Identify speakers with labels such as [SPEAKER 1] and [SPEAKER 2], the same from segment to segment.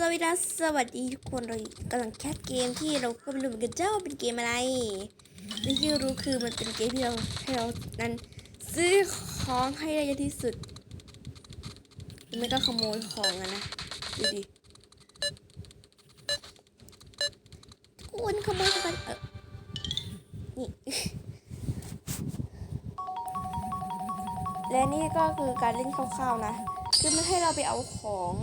[SPEAKER 1] สวัสดีสวัสดีทุกคนเรากำลังแคสเกมที่เราก็ไม่รู้เหมือนกันเจ้าเป็นเกมอะไรแต่ที่รู้คือมันเป็นเกมที่เราให้เรานั้นซื้อของให้ได้เยอะที่สุดไม่ก็ขโมยของอะนะดูดิคุณขโมยกันเออนี่และนี่ก็คือการเล่นคร่าวๆนะ คือมันให้เราไปเอาของ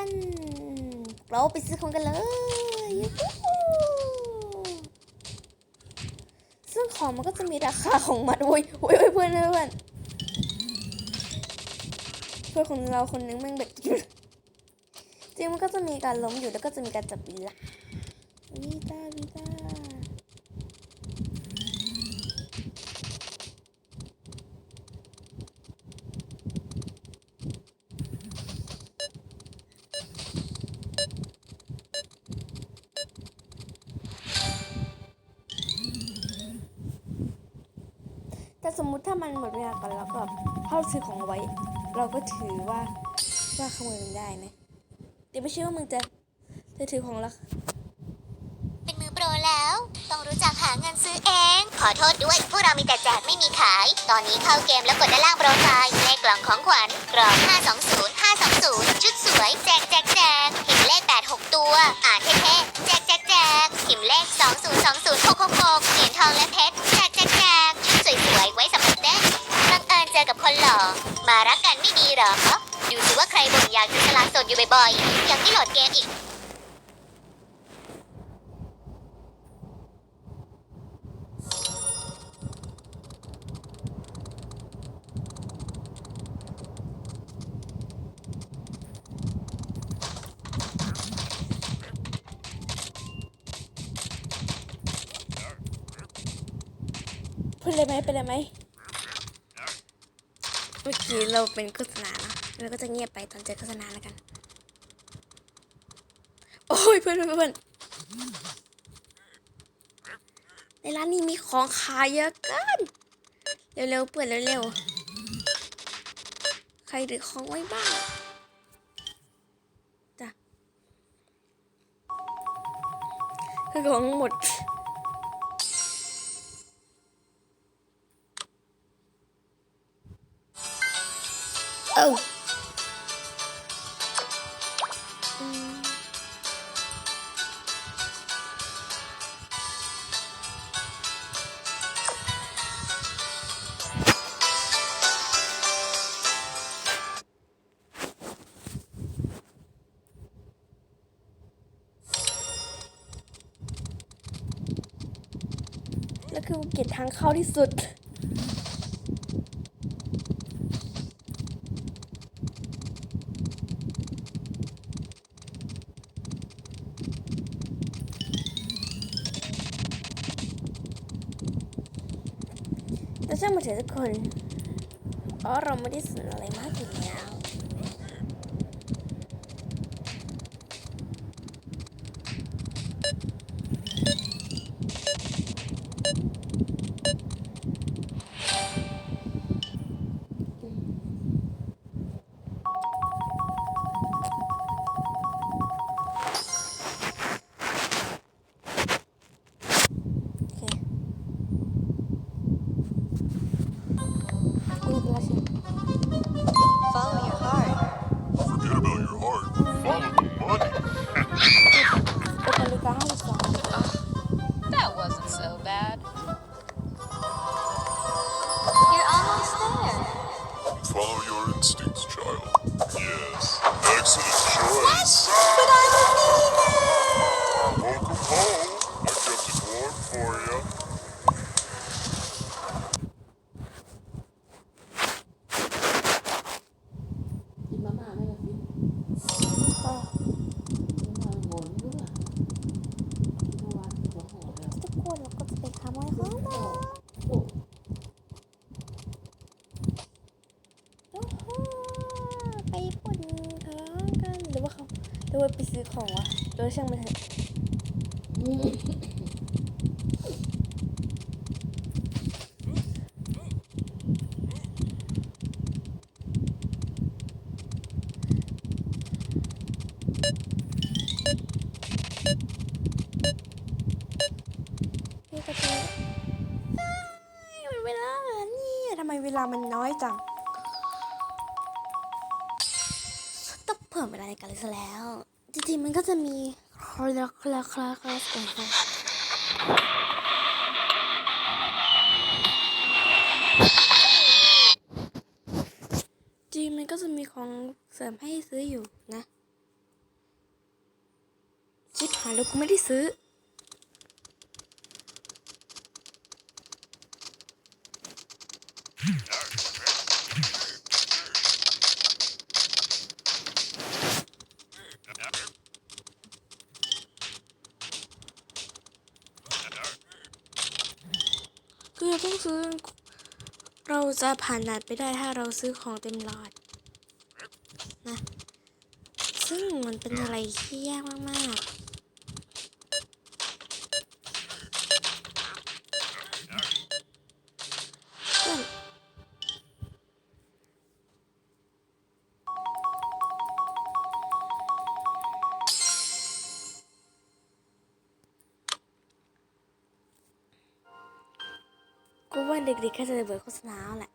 [SPEAKER 1] กัน เราไปซื้อของกันเลย ซึ่งของมันก็จะมีราคาของมันโอ้ยโอ้ยเพื่อนเพื่อนเพื่อนเพื่อนของเราคนนึงแม่งแบบจริงมันก็จะมีการล้มอยู่แล้วก็จะมีการจับเวลาวิตาวิตา มันหมดเวลาก่อนแล้วก็เข้าซื้อของไว้ เราก็ถือว่าว่าขโมยมันได้นะแต่ไม่ใช่ว่ามึงจะจะถือของแล้ว
[SPEAKER 2] เป็นมือโปรแล้ว ต้องรู้จักหาเงินซื้อเอง ขอโทษด้วย พวกเรามีแต่แจกไม่มีขาย ตอนนี้เข้าเกมแล้วกดด้านล่างโปรไฟล์เลขกล่องของขวัญกล่อง520 520 ชุดสวย แจกแจกแจกหิมเลข 8 6 ตัว อ่านเท่ๆแจกแจกแจกหิมเลข 2020 666เหรียญทองและเพชร อกับคนหล่อมารักกันไม่ดีหรอ ดูสิว่าใครบ่นอยากจะสละโสดอยู่บ่อยๆ ยังไม่โหลดเกมอีก
[SPEAKER 1] พูดเลยไหมเป็นเลยไหม มื่อกี้เราเป็นโฆษณานะเราก็จะเงียบไปตอนเจอโฆษณาแล้วกัน โอ้ยเพื่อนเพื่อนเพื่อนในร้านนี้มีของขายเยอะเกินเร็วๆเปิดเร็วๆใครถือของไว้บ้างจ้ะคือของหมด เอ้าแล้วคือเกลียดทางเข้าที่สุด ช่างมาเถอะทุกคนอ๋อเราไม่ได้สนอะไรมากอยู่แล้ว Попалікалися. โอ้
[SPEAKER 3] โห
[SPEAKER 1] ไปญี่ปุ่นทะเลาะกันหรือว่าเหรือว่าไปซื้อของวะเออช่างมันเถอะนี่ก็จะเอ้ยมันเวลาเนี่ยทำไมเวลามันน้อยจัง คลาคลาคลาสของเขาจริงมันก็จะมีของเสริมให้ซื้ออยู่นะชิบหายแล้วกูไม่ได้ซื้อ คือต้องซื้อเราจะผ่านด่านไปได้ถ้าเราซื้อของเต็มหลอดนะ ซึ่งมันเป็นอะไรที่ยากมากๆ เด็กๆแค่จะเบื่อโฆษณาแหละ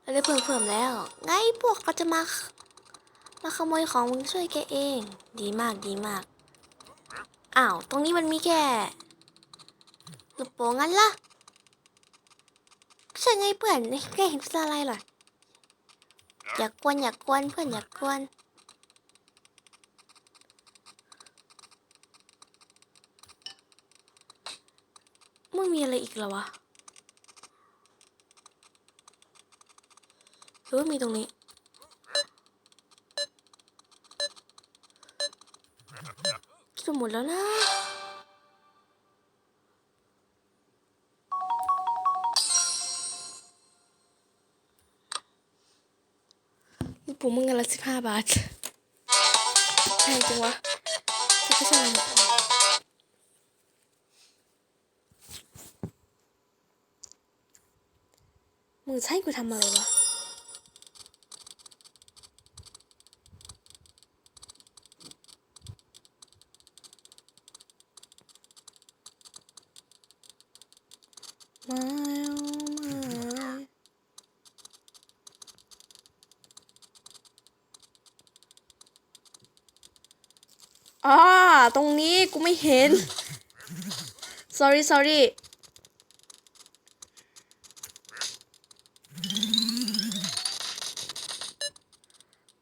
[SPEAKER 1] เราได้เพิ่มเพิ่มแล้ว ไงพวกเขาจะมา มาขโมยของมึงช่วยแกเอง ดีมากดีมาก อ้าว ตรงนี้มันมีแค่ลูกโป่งงั้นล่ะ ใช่ไงเพื่อนแกเห็นเป็นอะไรเหรออย่ากกวนอย่ากกวนเพื่อนอย่ากกวนมึงมีอะไรอีกเหรอวะหรือว่ามีตรงนี้จะหมดแล้วนะ นี่ปุ๋มึงเงินละสิบห้าบาทแพงจังวะแต่ก็ช่างมึงใช้กูทำอะไรวะ My oh my อ่าตรงนี้กู ไม่เห็น sorry sorry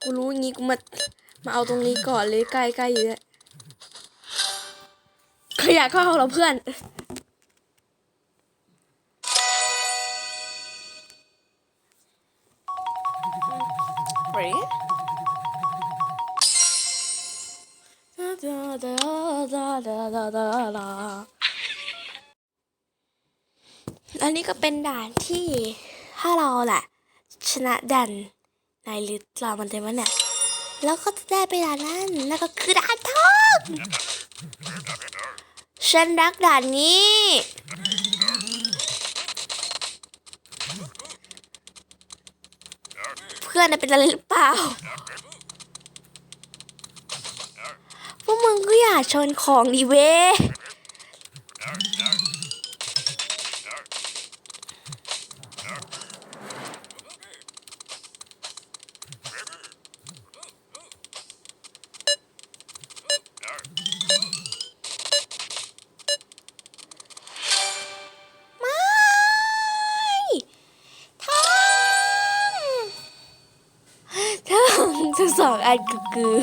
[SPEAKER 1] กูรู้งี้กูมา มาเอาตรงนี้ก่อนเลยใกล้ๆอยู่เนี่ยขยะเข้าเราเพื่อน da, da, da, da, da. อันนี้ก็เป็นด่านที่ถ้าเราแหละชนะดันในลิตเรามันเต็มแล้วเนี่ยแล้วก็จะได้ไปด่านนั้นนั่นก็คือด่านทองฉันรักด่านนี้เพื่อนเป็นอะไรหรือเปล่า พ วกมึงก็อย่าชนของดิเว้ยไม่ทำทำจะสองอันคือ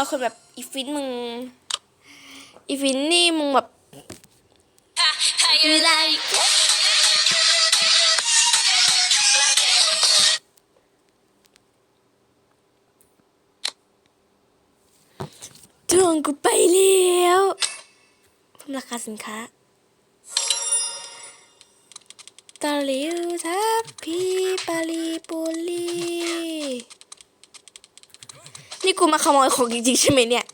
[SPEAKER 1] างคนแบบอีฟินมึง อีฟินนี่มึงแบบดูไรทวงกูไปแล้วทำราคาสินค้าตาลิวทับพีปาลีปุลี นี่กูมาขโมยของจริงๆใช่ไหมเนี่ย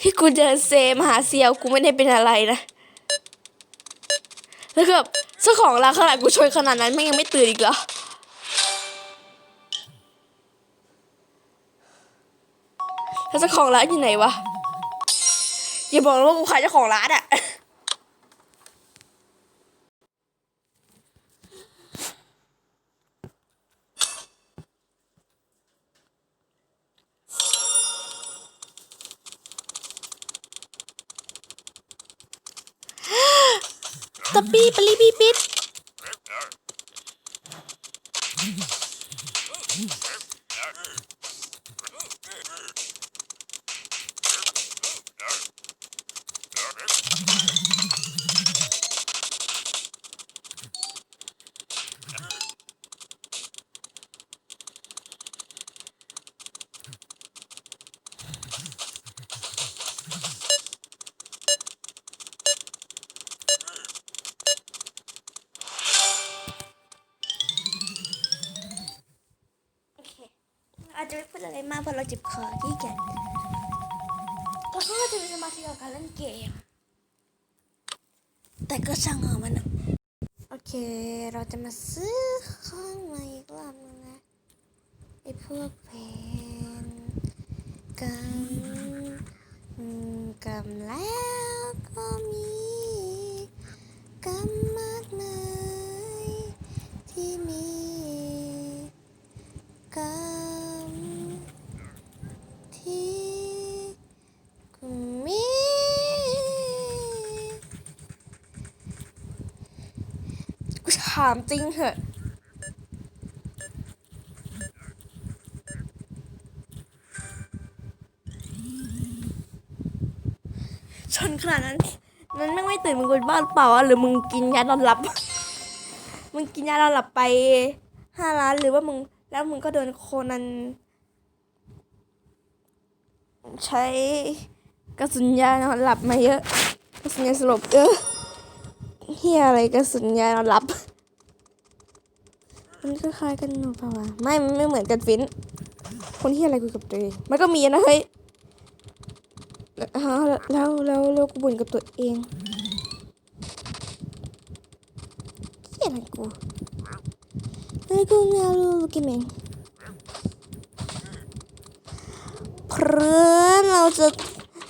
[SPEAKER 1] ที่กูเดินเซมาหาเซียวกูไม่ได้เป็นอะไรนะ แล้วก็เจ้าของร้านขนาดกูช่วยขนาดนั้นแม่ยังไม่ตื่นอีกเหรอ เจ้าของร้านอยู่ไหนวะอย่าบอกนะว่ากูขายเจ้าของร้านอะตะ เพราะเราเจ็บคอที่แกนแล้วก็จะมีสมาธิกับการเล่นเกม แต่ก็ช่างเหอะมันอะโอเค เราจะมาซื้อของใหม่อีกรอบนึงนะไอ้พวกเพนกันอืมกันแล้วก็มีกันมากมายที่มีกันที่กูมีกูถาม จริงเหอะชนขนาดนั้นนั้นแม่ไม่ตื่นมึงเป็นบ้าหรือเปล่าหรือมึงกินยานอนหลับ มึงกินยานอนหลับไปห้าล้านหรือว่ามึงแล้วมึงก็โดนโคนัน ใช้กระสุนยานอนหลับมาเยอะกระสุนยาสลบเยอะเฮียอะไรกระสุนยานอนหลับ มันก็คล้ายกันหรือเปล่าวะไม่มันไม่เหมือนกันฟิน คนเฮียอะไรคุยกับตัวเองมันก็มีนะเฮ้ยฮะแล้วแล้วแล้วกูบ่นกับตัวเองเกี่ยอะไรกูแล้วกูเงาลูกกินเองเพื่อนเราจะ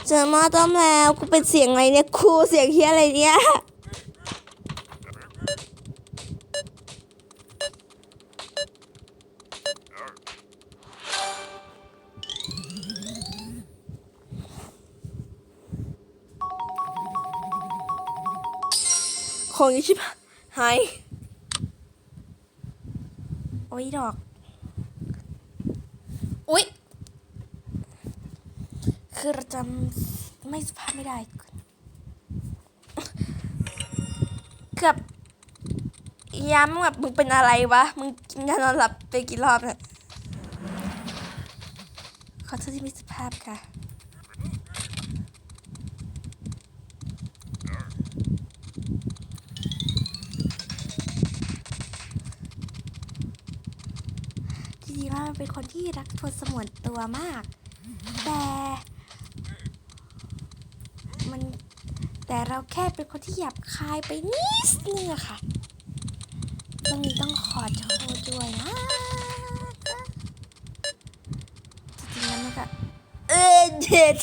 [SPEAKER 1] เจอมาต้อมแล้วกูเป็นเสียงอะไรเนี่ยครูเสียงเฮียอะไรเนี่ย ของอยี่ชิบหายโอ้ยดอก อุ๊ยคือเราจำไม่สภาพไม่ได้ เกือบย้ำแบบมึงเป็นอะไรวะ มึงกินยานอนหลับไปกี่รอบเนี่ยขอโทษที่ไม่สุภาพค่ะ เป็นคนที่รักทนสมวนตัวมาก แต่มันแต่เราแค่เป็นคนที่หยาบคายไปนิดนึงอะค่ะตรงนี้ต้องขอโทษด้วยนะจริงๆแล้วมันก็เออเจ็ด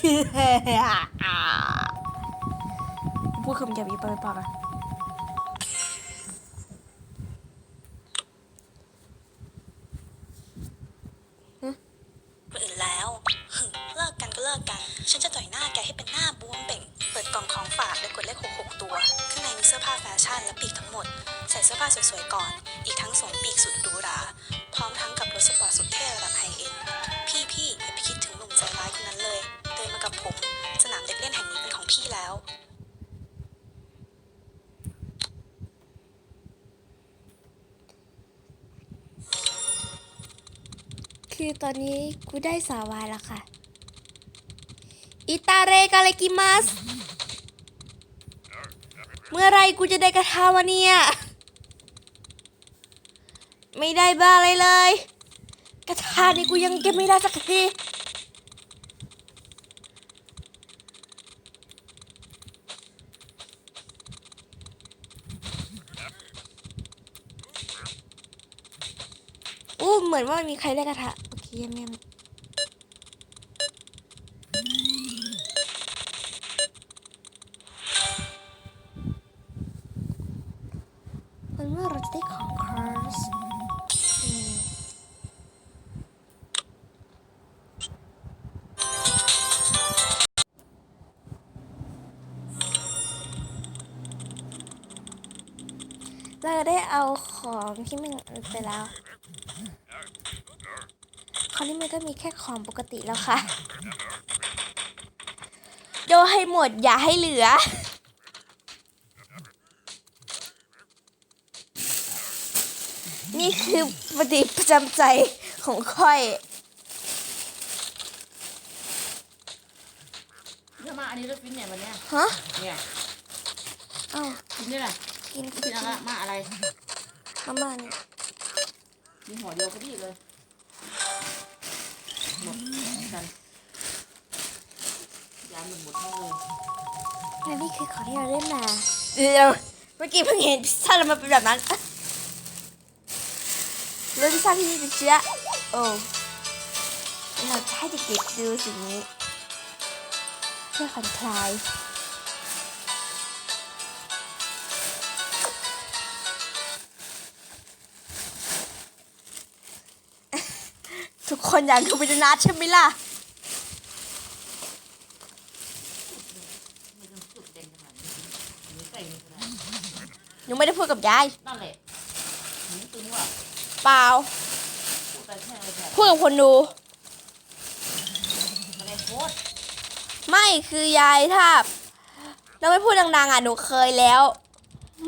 [SPEAKER 1] พูดคำหยาบอีกไปปากอะ
[SPEAKER 4] ฉันจะต่อยหน้าแกให้เป็นหน้าบวมเป่ง เปิดกล่องของฝากและกดเลข66ตัว ข้างในมีเสื้อผ้าแฟชั่นและปีกทั้งหมด ใส่เสื้อผ้าสวยๆก่อน อีกทั้งสวมปีกสุดหรูหรา พร้อมทั้งกับรถสปอร์ตสุดเท่ระดับไฮเอ็นด์พี่พี่อย่าไปคิดถึงหนุ่มใจร้ายคนนั้นเลย เดินมากับผม สนามเด็กเล่นแห่งนี้เป็นของพี่แล้ว
[SPEAKER 1] คือตอนนี้กูได้สาววายแล้วค่ะ อิตาเรกาเลกิมัส เมื่อไรกูจะได้กระทาวะเนี่ย ไม่ได้บ้าอะไรเลย กระทานี่กูยังเก็บไม่ได้สักทีอู้เหมือนว่ามันมีใครได้กระทะ โอเคเยี่ยม ราวนี้มันก็มีแค่ของปกติแล้วค่ะ โดให้หมดอย่าให้เหลือ นี่คือปฏิประจำใจของค่อย
[SPEAKER 3] เดี๋ยวมาอันนี้รถฟินเนี่ยวันเนี้ย
[SPEAKER 1] ฮะ
[SPEAKER 3] เนี่ย
[SPEAKER 1] เอ้า
[SPEAKER 3] กินนี่แหละ
[SPEAKER 1] กิน
[SPEAKER 3] กินอะไรมาอะไร
[SPEAKER 1] มาม่าเนี่ย
[SPEAKER 3] มีหัวเดียวก็ดีเลย หมดกันยามหนึ่งหมดทั้งเลย
[SPEAKER 1] และนี่คือของที่เราได้มาเดี๋ยวเมื่อกี้เพิ่งเห็นพิซซ่าแล้วมันเป็นแบบนั้นรสพิซซ่าที่มีเป็นเชื้อโอ้เราจะให้เด็กๆดูสิ่งนี้ เพื่อผ่อนคลาย คนอยากดูวิจนาใช่ไหมล่ะ
[SPEAKER 3] ไม่ต้อง
[SPEAKER 1] ไม่ได้พูดกับยาย
[SPEAKER 3] นั่นแหละหนูตึงว่ะ
[SPEAKER 1] เปล่า
[SPEAKER 3] พูดไปแค่อะไรแบบ
[SPEAKER 1] พูดกับคนดู
[SPEAKER 3] มาในโพสต์
[SPEAKER 1] ไม่คือยายถ้าเราไม่พูดดังๆอะหนูเคยแล้ว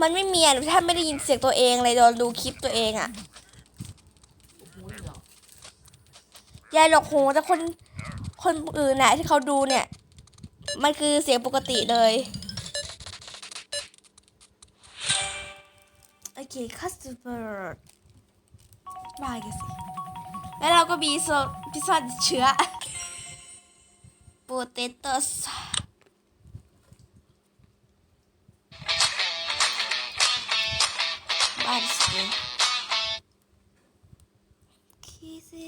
[SPEAKER 1] มันไม่มีอะหนูแทบไม่ได้ยินเสียงตัวเองเลยโดนดูคลิปตัวเองอะ
[SPEAKER 3] โอ้โหเหรอยา
[SPEAKER 1] ยหลอกหูแต่คนคนอื่นน่ะที่เขาดูเนี่ย มันคือเสียงปกติเลยโอเคคัสเตอร์บายกันสิแล้วเราก็มีโซพิซซ่าเชื้อโปเตโต้สบ้านสิ Kissy,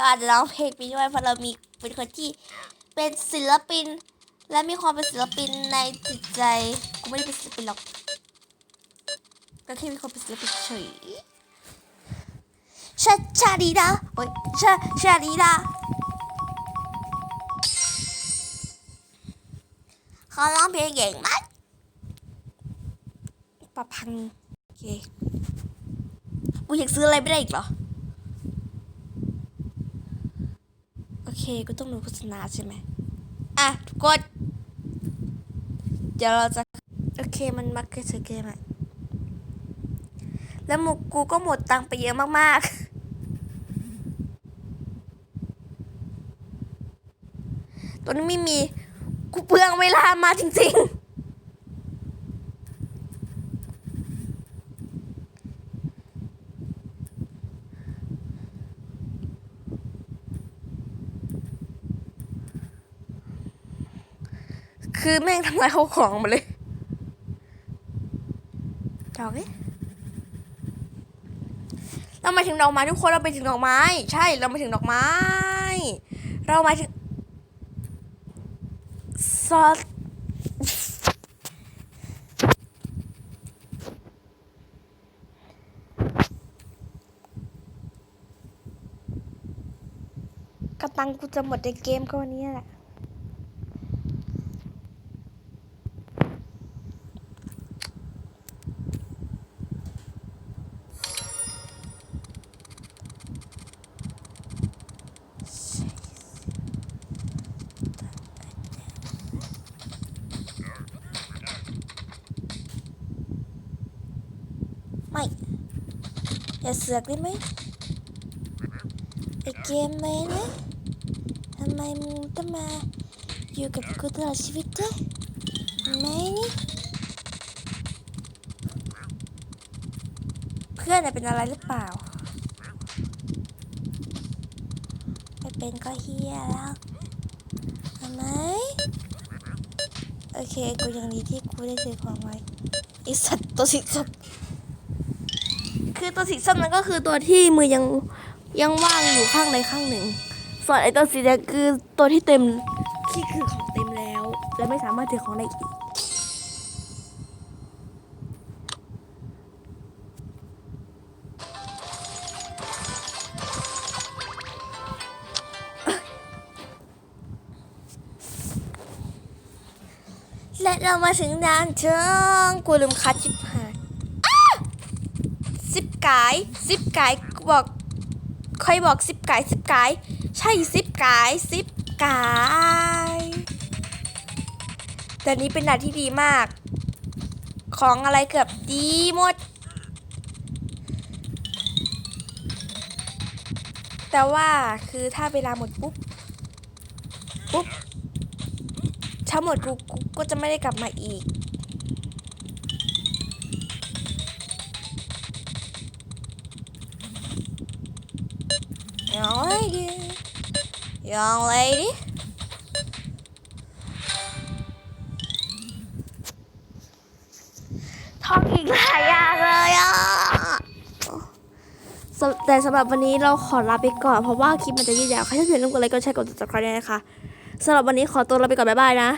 [SPEAKER 1] honest เราอาจจะร้องเพลงไปด้วยเพราะเรามีเป็นคนที่เป็นศิลปิน และมีความเป็นศิลปินในจิตใจกูไม่ได้เป็นศิลปินหรอกก็แค่มีความเป็นศิลปินเฉยชาชาดีดาโอ้ยชาชาดีดาเขาร้องเพลงเก่งมากปะพังโอเคกูอยากซื้ออะไรไม่ได้อีกเหรอ โอเค กูต้องดูโฆษณาใช่ไหมอะทุกคนเดี๋ยวเราจะโอเคมันมักเกอร์เกมอะแล้วมุกกูก็หมดตังไปเยอะมากๆ ตอนนี้ไม่มี กูเปลืองเวลามาจริง ๆ คือแม่งทำลายเขาของหมาเลยจอกเอ้เรามาถึงดอกไม้ทุกคนเราไปถึงดอกไม้ ใช่เรามาถึงดอกไม้ เรามาถึงซอสกระตังกูจะหมดในเกมก็วันนี้แหละ ไม่ อย่าเสือกได้ไหมไอเกมเมนนะทำไมมึงต้องมาอยู่กับกูตลอดชีวิตด้วยทำไมนี่เพื่อนเป็นอะไรหรือเปล่าไม่เป็นก็เฮียแล้วทำไมโอเค กูยังดีที่กูได้ซื้อของไว้ไอสัตว์ตัวสีส้ม คือตัวสีส้มนั้นก็คือตัวที่มือยังยังว่างอยู่ข้างใดข้างหนึ่ง ส่วนไอตัวสีแดงคือตัวที่เต็มที่คือของเต็มแล้ว และไม่สามารถถือของได้อีกและเรามาถึงด่านเชิงกูลืมคัดชิบห กายสิบกายกูบอกใครบอกสิบกายสิบกาย ใช่สิบกายสิบกายแต่นี้เป็นด่านที่ดีมาก ของอะไรเกือบดีหมด แต่ว่าคือถ้าเวลาหมดปุ๊บปุ๊บถ้าหมดกูกูก็จะไม่ได้กลับมาอีก Young lady Young lady ท่องอีกหลายอย่างเลยอะแต่สำหรับวันนี้เราขอลาไปก่อน เพราะว่าคลิปมันจะยืดยาวใครที่เห็นต้องกดไลค์กดแชร์กดติดตามด้วยนะคะสำหรับวันนี้ขอตัวลาไปก่อน บ๊ายบายนะ